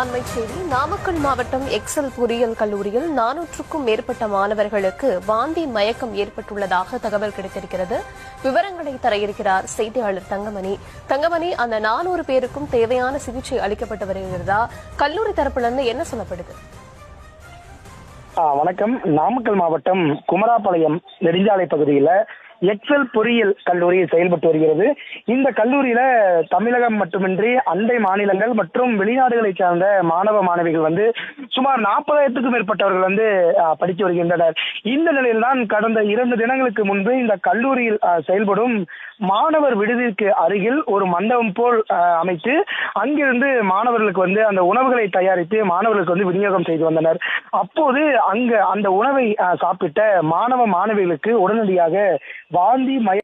அண்மை செய்தி நாமக்கல் மாவட்டம் எக்ஸல் பொறியியல் கல்லூரியில் நானூற்றுக்கும் மேற்பட்ட மாணவர்களுக்கு வாந்தி மயக்கம் ஏற்பட்டுள்ளதாக தகவல் கிடைத்திருக்கிறது. விவரங்களை தர இருக்கிறார் செய்தியாளர் தங்கமணி. தங்கமணி அந்த நானூறு பேருக்கும் தேவையான சிகிச்சை அளிக்கப்பட்டு வருகிறதா? கல்லூரி தரப்பிலிருந்து என்ன சொல்லப்படுது? வணக்கம். நாமக்கல் மாவட்டம் குமராபாளையம் நெடுஞ்சாலை பகுதியில எக்ஸல் பொறியியல் கல்லூரி செயல்பட்டு வருகிறது. இந்த கல்லூரியில தமிழகம் மட்டுமின்றி அண்டை மாநிலங்கள் மற்றும் வெளிநாடுகளை சார்ந்த மாணவ மாணவிகள் வந்து சுமார் நாற்பதாயிரத்துக்கும் மேற்பட்டவர்கள் வந்து படித்து வருகின்றனர். இந்த நிலையில்தான் கடந்த இரண்டு தினங்களுக்கு முன்பு இந்த கல்லூரியில் செயல்படும் மாணவர் விடுதிக்கு அருகில் ஒரு மண்டபம் போல் அமைத்து அங்கிருந்து மாணவர்களுக்கு வந்து அந்த உணவுகளை தயாரித்து மாணவர்களுக்கு வந்து விநியோகம் செய்து வந்தனர். அப்போது அங்க அந்த உணவை சாப்பிட்ட மாணவ மாணவிகளுக்கு உடனடியாக வாந்தி மய